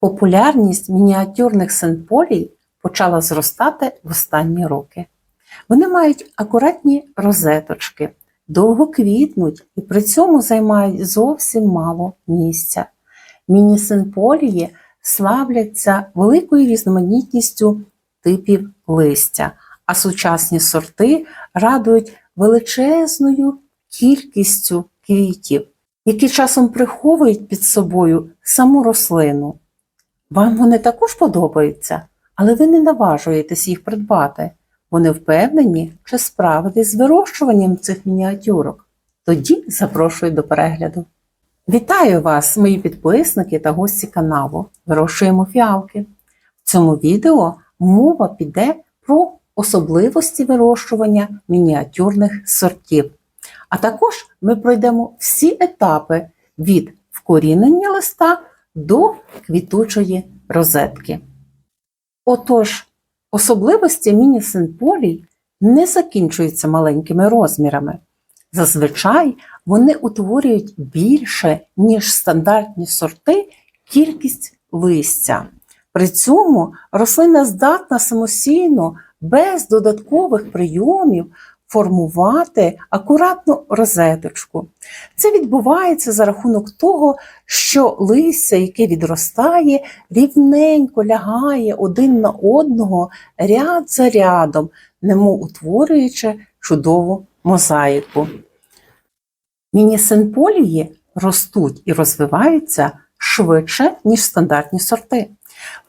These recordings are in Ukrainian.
Популярність мініатюрних синполій почала зростати в останні роки. Вони мають акуратні розеточки, довго квітнуть і при цьому займають зовсім мало місця. Міні-синполії славляться великою різноманітністю типів листя, а сучасні сорти радують величезною кількістю квітів, які часом приховують під собою саму рослину. Вам вони також подобаються, але ви не наважуєтесь їх придбати. Вони впевнені, чи справитесь з вирощуванням цих мініатюрок. Тоді запрошую до перегляду. Вітаю вас, мої підписники та гості каналу. Вирощуємо фіалки. В цьому відео мова піде про особливості вирощування мініатюрних сортів. А також ми пройдемо всі етапи від вкорінення листа до квітучої розетки. Отож, особливості міні-синполій не закінчуються маленькими розмірами. Зазвичай вони утворюють більше, ніж стандартні сорти, кількість листя. При цьому рослина здатна самостійно, без додаткових прийомів, формувати акуратну розеточку. Це відбувається за рахунок того, що листя, яке відростає, рівненько лягає один на одного ряд за рядом, немов утворюючи чудову мозаїку. Міні-синполії ростуть і розвиваються швидше, ніж стандартні сорти.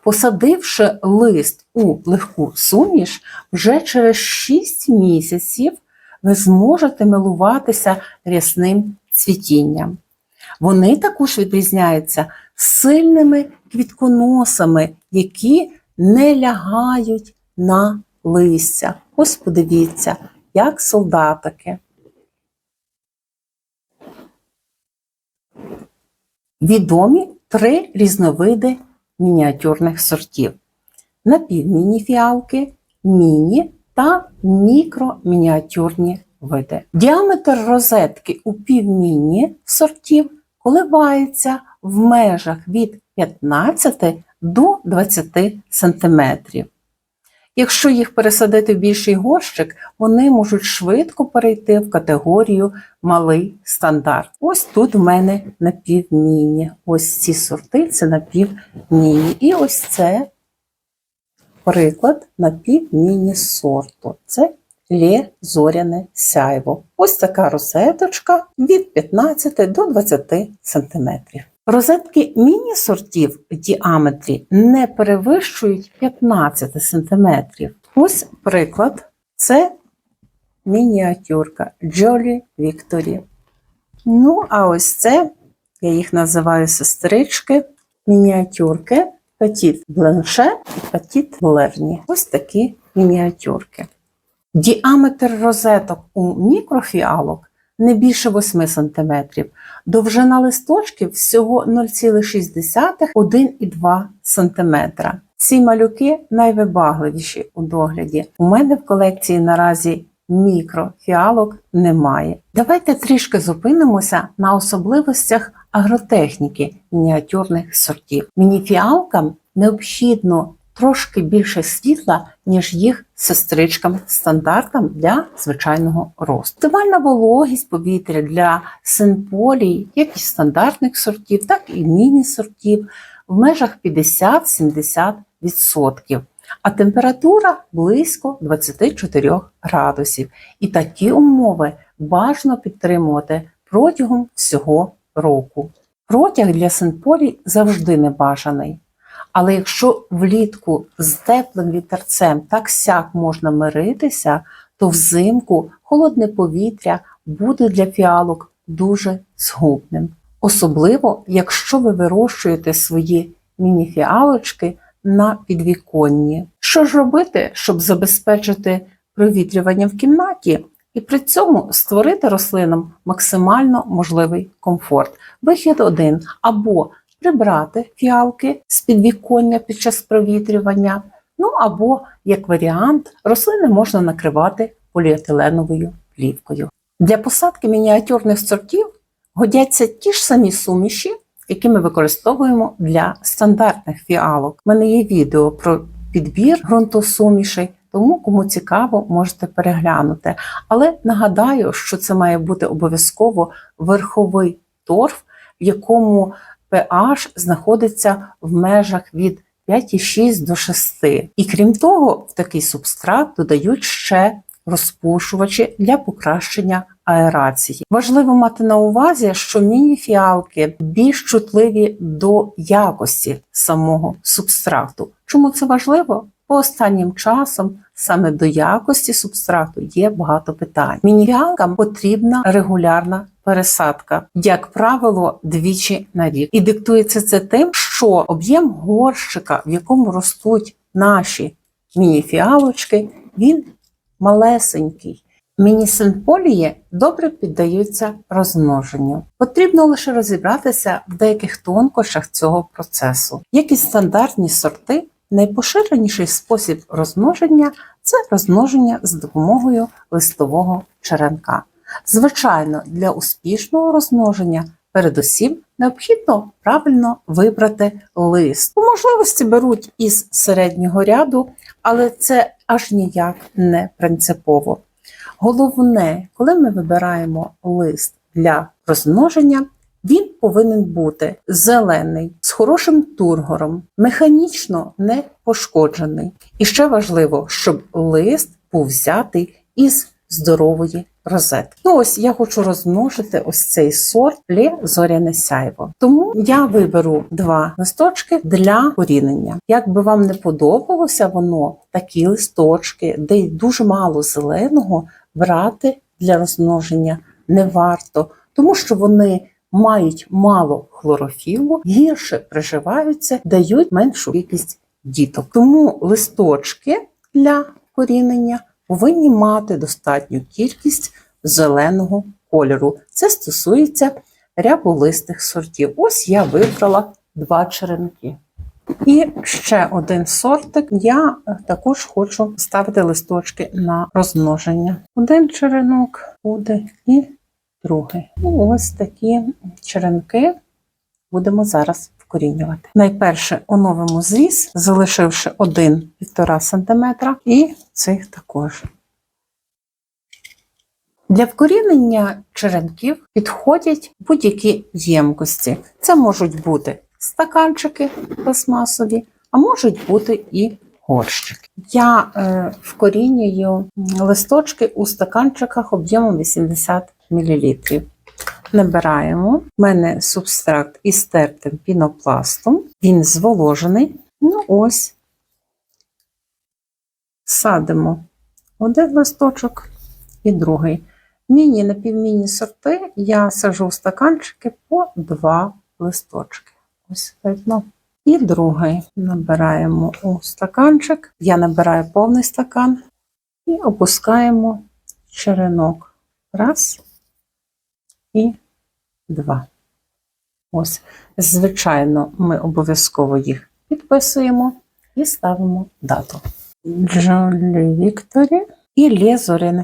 Посадивши лист у легку суміш, вже через 6 місяців ви зможете милуватися рясним цвітінням. Вони також відрізняються сильними квітконосами, які не лягають на листя. Ось подивіться, як солдатики. Відомі три різновиди мініатюрних сортів: Напівміні фіалки, міні та мікромініатюрні види. Діаметр розетки у півміні сортів коливається в межах від 15 до 20 см. Якщо їх пересадити в більший горщик, вони можуть швидко перейти в категорію малий стандарт. Ось тут в мене напівміні. Ось ці сорти це напівміні. І ось це приклад напівміні сорту. Це лє зоряне сяйво. Ось така розеточка від 15 до 20 см. Розетки міні-сортів в діаметрі не перевищують 15 см. Ось приклад це мініатюрка Jolly Victory. Ну, а ось це, я їх називаю сестрички, мініатюрки Petit Blanche і Petit Blerny. Ось такі мініатюрки. Діаметр розеток у мікрофіалок не більше 8 см. Довжина листочків всього 0,6-1,2 см. Ці малюки найвибагливіші у догляді. У мене в колекції наразі мікрофіалок немає. Давайте трішки зупинимося на особливостях агротехніки мініатюрних сортів. Мініфіалкам необхідно трошки більше світла, ніж їх сестричкам стандартам для звичайного росту. Оптимальна вологість повітря для синполій, як і стандартних сортів, так і міні-сортів в межах 50-70%. А температура близько 24 градусів. І такі умови бажано підтримувати протягом всього року. Протяг для синполій завжди небажаний. Але якщо влітку з теплим вітерцем так сяк можна миритися, то взимку холодне повітря буде для фіалок дуже згубним. Особливо, якщо ви вирощуєте свої міні-фіалочки на підвіконні. Що ж робити, щоб забезпечити провітрювання в кімнаті і при цьому створити рослинам максимально можливий комфорт? Вихід один або прибрати фіалки з підвіконня під час провітрювання. Ну або, як варіант, рослини можна накривати поліетиленовою плівкою. Для посадки мініатюрних сортів годяться ті ж самі суміші, які ми використовуємо для стандартних фіалок. У мене є відео про підбір ґрунтосумішей, тому кому цікаво, можете переглянути. Але нагадаю, що це має бути обов'язково верховий торф, в якому pH знаходиться в межах від 5,6 до 6. І крім того, в такий субстрат додають ще розпушувачі для покращення аерації. Важливо мати на увазі, що міні-фіалки більш чутливі до якості самого субстрату. Чому це важливо? Останнім часом саме до якості субстрату є багато питань. Міні-фіалкам потрібна регулярна пересадка, як правило, двічі на рік. І диктується це тим, що об'єм горщика, в якому ростуть наші міні-фіалочки, він малесенький. Міні-синполії добре піддаються розмноженню. Потрібно лише розібратися в деяких тонкощах цього процесу. Як і стандартні сорти, найпоширеніший спосіб розмноження це розмноження з допомогою листового черенка. Звичайно, для успішного розмноження передусім необхідно правильно вибрати лист. По можливості беруть із середнього ряду, але це аж ніяк не принципово. Головне, коли ми вибираємо лист для розмноження, він повинен бути зелений, з хорошим тургором, механічно не пошкоджений. І ще важливо, щоб лист був взятий із здорової розетки. Ну ось я хочу розмножити ось цей сорт Лє Зоряне Сяйво. Тому я виберу два листочки для корінення. Як би вам не подобалося воно, такі листочки, де дуже мало зеленого, брати для розмноження не варто, тому що вони мають мало хлорофілу, гірше приживаються, дають меншу кількість діток. Тому листочки для корінення повинні мати достатню кількість зеленого кольору. Це стосується ряболистих сортів. Ось я вибрала два черенки. І ще один сортик. Я також хочу ставити листочки на розмноження. Один черенок буде і другий. І ось такі черенки будемо зараз вкорінювати. Найперше оновимо зріз, залишивши 1-1,5 см, і цих також. Для вкорінення черенків підходять будь-які ємкості. Це можуть бути стаканчики пластмасові, а можуть бути і горщики. Я е, вкорінюю листочки у стаканчиках об'ємом 80 мл. Набираємо. У мене субстракт із тертим пінопластом. Він зволожений. Ну ось, садимо один листочок і другий. Міні напівміні сорти я сажу в стаканчики по два листочки. Ось видно. І другий набираємо у стаканчик. Я набираю повний стакан і опускаємо черенок. Раз і два. Ось, звичайно, ми обов'язково їх підписуємо і ставимо дату. Джолі Вікторі і Лє Зоряне.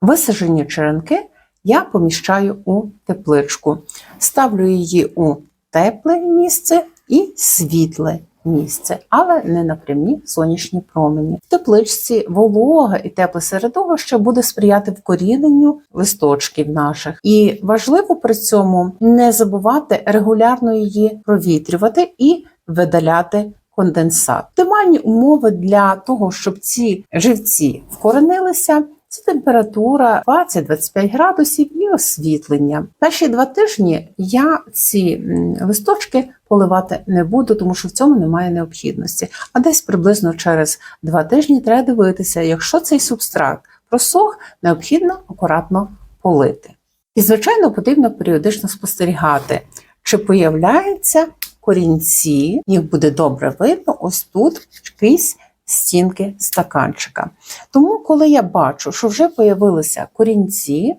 Висажені черенки я поміщаю у тепличку. Ставлю її у тепле місце і світле місце, але не на прямі сонячні промені. В тепличці волога і тепле середовище буде сприяти вкоріненню листочків наших. І важливо при цьому не забувати регулярно її провітрювати і видаляти конденсат. Оптимальні умови для того, щоб ці живці вкоренилися. Це температура 20-25 градусів і освітлення. Перші два тижні я ці листочки поливати не буду, тому що в цьому немає необхідності. А десь приблизно через два тижні треба дивитися, якщо цей субстрат просох, необхідно акуратно полити. І, звичайно, потрібно періодично спостерігати, чи появляються корінці, їх буде добре видно, ось тут крізь стінки стаканчика. Тому, коли я бачу, що вже появилися корінці,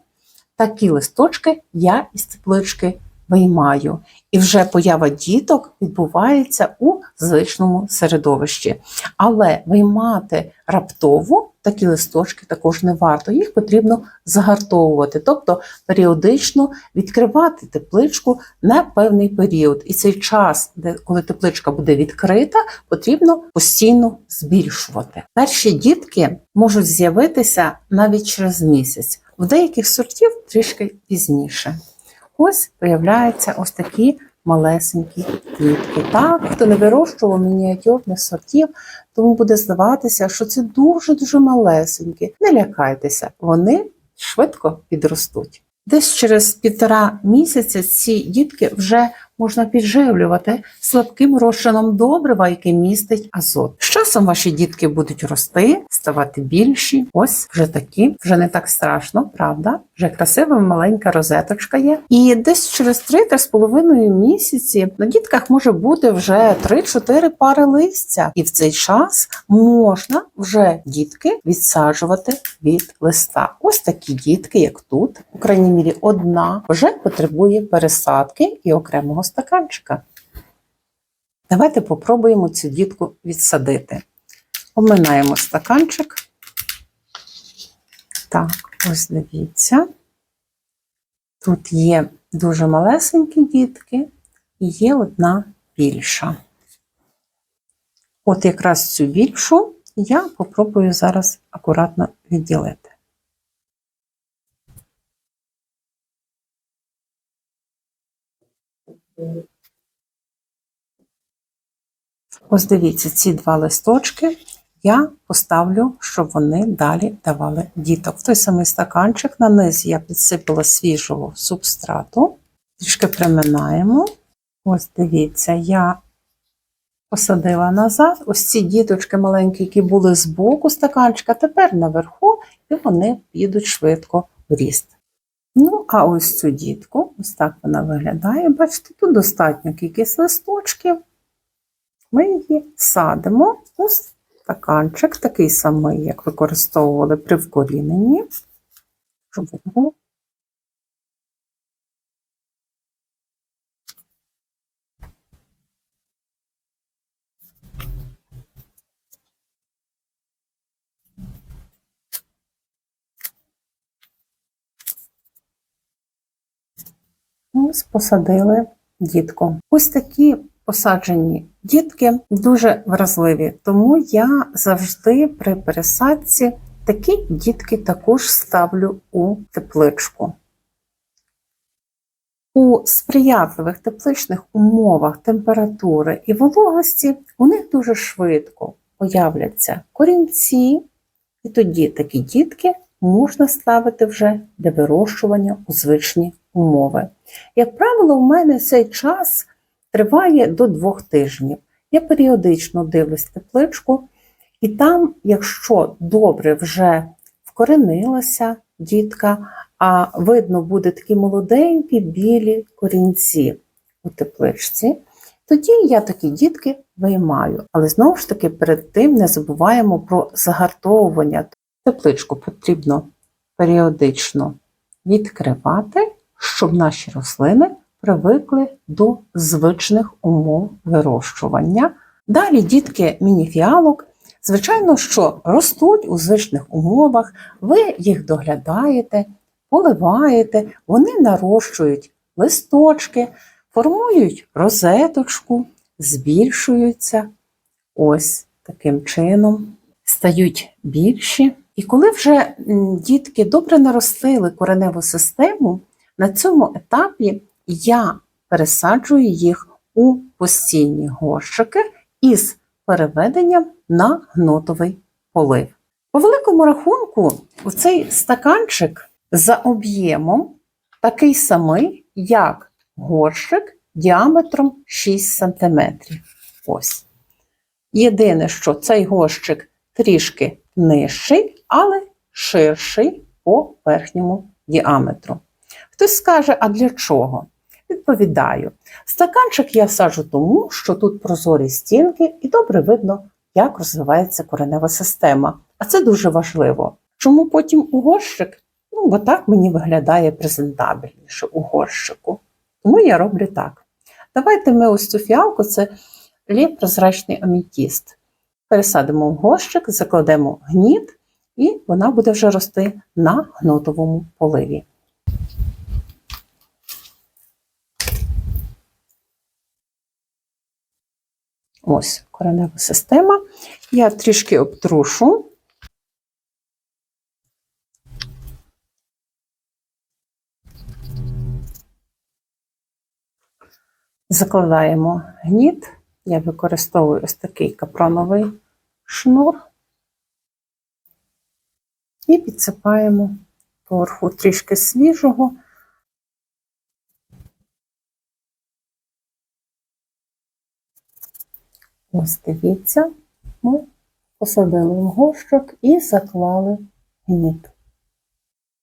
такі листочки я із теплички виймаю. І вже поява діток відбувається у звичному середовищі. Але виймати раптово такі листочки також не варто. Їх потрібно загартовувати, тобто періодично відкривати тепличку на певний період. І цей час, коли тепличка буде відкрита, потрібно постійно збільшувати. Перші дітки можуть з'явитися навіть через місяць, в деяких сортів трішки пізніше. Ось появляються ось такі малесенькі квітки. Так, хто не вирощував мініатюрних сортів, тому буде здаватися, що це дуже-дуже малесенькі. Не лякайтеся, вони швидко підростуть. Десь через півтора місяця ці дітки вже можна підживлювати слабким розчином добрива, який містить азот. З часом ваші дітки будуть рости, ставати більші. Ось вже такі, вже не так страшно, правда? Вже красива маленька розеточка є. І десь через 3-3,5 місяці на дітках може бути вже 3-4 пари листя. І в цей час можна вже дітки відсаджувати від листа. Ось такі дітки, як тут, у крайній мірі, одна вже потребує пересадки і окремого стаканчика. Давайте попробуємо цю дітку відсадити. Обминаємо стаканчик. Так, ось дивіться. Тут є дуже малесенькі дітки і є одна більша. От якраз цю більшу я попробую зараз акуратно відділити. Ось дивіться, ці два листочки я поставлю, щоб вони далі давали діток. В той самий стаканчик на низ я підсипала свіжого субстрату, трішки приминаємо. Ось дивіться, я посадила назад. Ось ці діточки маленькі, які були з боку стаканчика, тепер наверху, і вони підуть швидко в ріст. Ну, а ось цю дітку, ось так вона виглядає. Бачите, тут достатньо кількість листочків. Ми її садимо у стаканчик, такий самий, як використовували при вкоріненні. Живемо. Ось посадили дітку. Ось такі посаджені дітки дуже вразливі, тому я завжди при пересадці такі дітки також ставлю у тепличку. У сприятливих тепличних умовах температури і вологості у них дуже швидко появляться корінці, і тоді такі дітки можна ставити вже для вирощування у звичні умови. Як правило, у мене цей час триває до двох тижнів. Я періодично дивлюсь тепличку, і там, якщо добре вже вкоренилася дітка, а видно буде такі молоденькі білі корінці у тепличці, тоді я такі дітки виймаю. Але знову ж таки, перед тим не забуваємо про загартовування. Тепличку потрібно періодично відкривати, щоб наші рослини привикли до звичних умов вирощування. Далі дітки мініфіалок, звичайно, що ростуть у звичних умовах, ви їх доглядаєте, поливаєте, вони нарощують листочки, формують розеточку, збільшуються ось таким чином, стають більші. І коли вже дітки добре наростили кореневу систему, на цьому етапі я пересаджую їх у постійні горщики із переведенням на гнотовий полив. По великому рахунку, цей стаканчик за об'ємом такий самий, як горщик діаметром 6 см. Ось. Єдине, що цей горщик трішки нижчий, але ширший по верхньому діаметру. Хтось скаже, а для чого? Відповідаю, стаканчик я саджу тому, що тут прозорі стінки і добре видно, як розвивається коренева система. А це дуже важливо. Чому потім у горщик? Ну, бо так мені виглядає презентабельніше у горщику. Тому я роблю так. Давайте ми ось цю фіалку, це ліп-прозрачний амітіст. Пересадимо в горщик, закладемо гніт, і вона буде вже рости на гнотовому поливі. Ось коренева система. Я трішки обтрушу. Закладаємо гніт. Я використовую ось такий капроновий шнур і підсипаємо поверху трішки свіжого. Ось дивіться, ми посадили в горщик і заклали гніт.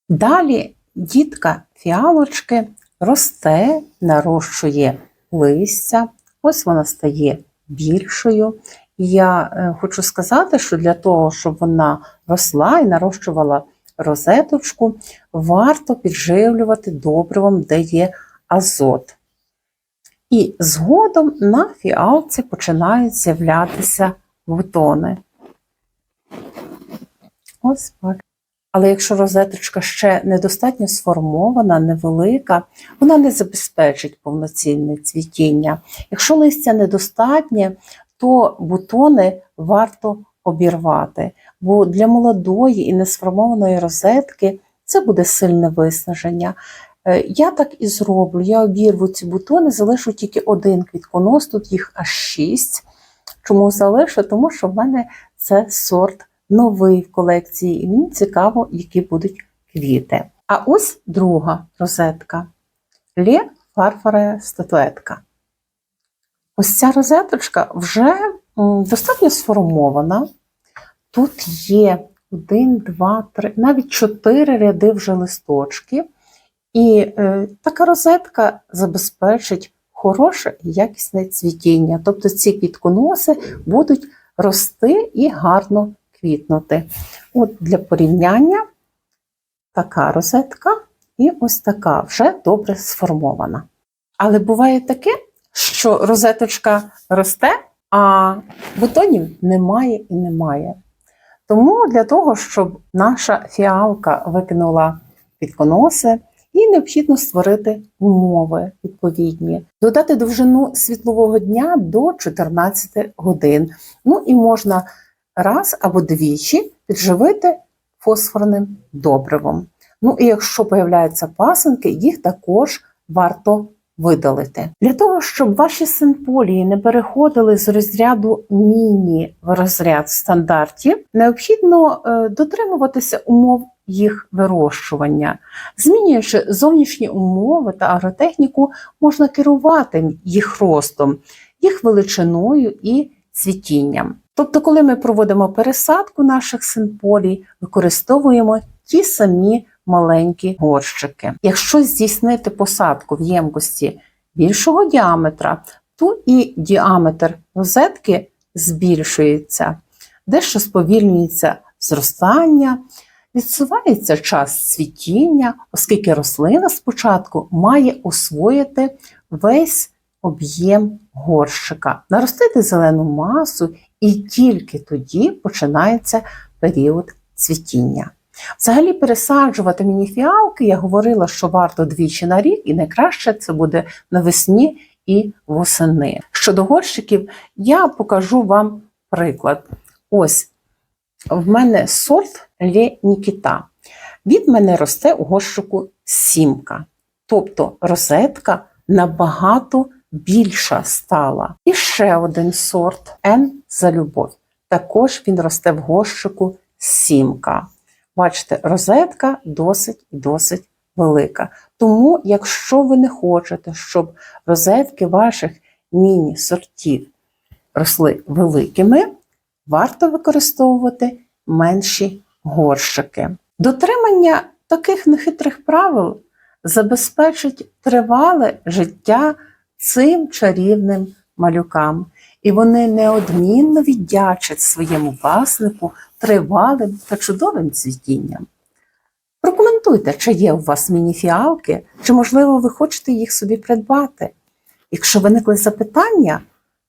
Далі дітка фіалочки росте, нарощує листя, ось вона стає більшою. Я е, хочу сказати, що для того, щоб вона росла і нарощувала розеточку, варто підживлювати добривом, де є азот. І згодом на фіалці починають з'являтися бутони. Ось бачите. Але якщо розеточка ще недостатньо сформована, невелика, вона не забезпечить повноцінне цвітіння. Якщо листя недостатнє, то бутони варто обірвати, бо для молодої і несформованої розетки це буде сильне виснаження. Е, Я так і зроблю. Я обірву ці бутони, залишу тільки один квітконос, тут їх аж шість. Чому залишу? Тому що в мене це сорт новий в колекції, і мені цікаво, які будуть квіти. А ось друга розетка Лє фарфоре статуетка. Ось ця розеточка вже достатньо сформована. Тут є один, два, три, навіть чотири ряди вже листочків. І е, така розетка забезпечить хороше і якісне цвітіння. Тобто ці квітконоси будуть рости і гарно квітнути. От Для порівняння така розетка і ось така вже добре сформована. Але буває таке, що розеточка росте, а бутонів немає і немає. Тому для того, щоб наша фіалка викинула квітконоси, їй необхідно створити умови відповідні, додати довжину світлового дня до 14 годин. Ну і можна раз або двічі підживити фосфорним добривом. Ну і якщо появляються пасинки, їх також варто видалити. Для того, щоб ваші симполії не переходили з розряду міні в розряд стандартів, необхідно е, дотримуватися умов їх вирощування. Змінюючи зовнішні умови та агротехніку, можна керувати їх ростом, їх величиною і цвітінням. Тобто, коли ми проводимо пересадку наших симполій, використовуємо ті самі маленькі горщики. Якщо здійснити посадку в ємкості більшого діаметра, то і діаметр розетки збільшується, дещо сповільнюється зростання, відсувається час цвітіння, оскільки рослина спочатку має освоїти весь об'єм горщика, наростити зелену масу, і тільки тоді починається період цвітіння. Взагалі, пересаджувати мініфіалки, я говорила, що варто двічі на рік, і найкраще це буде навесні і восени. Щодо горщиків, я покажу вам приклад. Ось в мене сорт Лє Нікіта. Від мене росте у горщику сімка, тобто розетка набагато більша стала. І ще один сорт Н за любов. Також він росте в горщику сімка. Бачите, розетка досить досить велика. Тому, якщо ви не хочете, щоб розетки ваших міні-сортів росли великими, варто використовувати менші горщики. Дотримання таких нехитрих правил забезпечить тривале життя цим чарівним малюкам, і вони неодмінно віддячать своєму власнику тривалим та чудовим цвітінням. Прокоментуйте. Чи є у вас міні-фіалки, чи, можливо, ви хочете їх собі придбати. Якщо виникли запитання,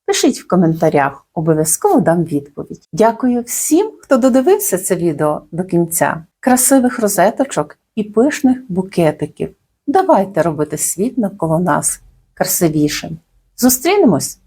пишіть в коментарях, обов'язково дам відповідь. Дякую всім, хто додивився це відео до кінця. Красивих розеточок і пишних букетиків. Давайте робити світ навколо нас красивішим. Зустрінемось!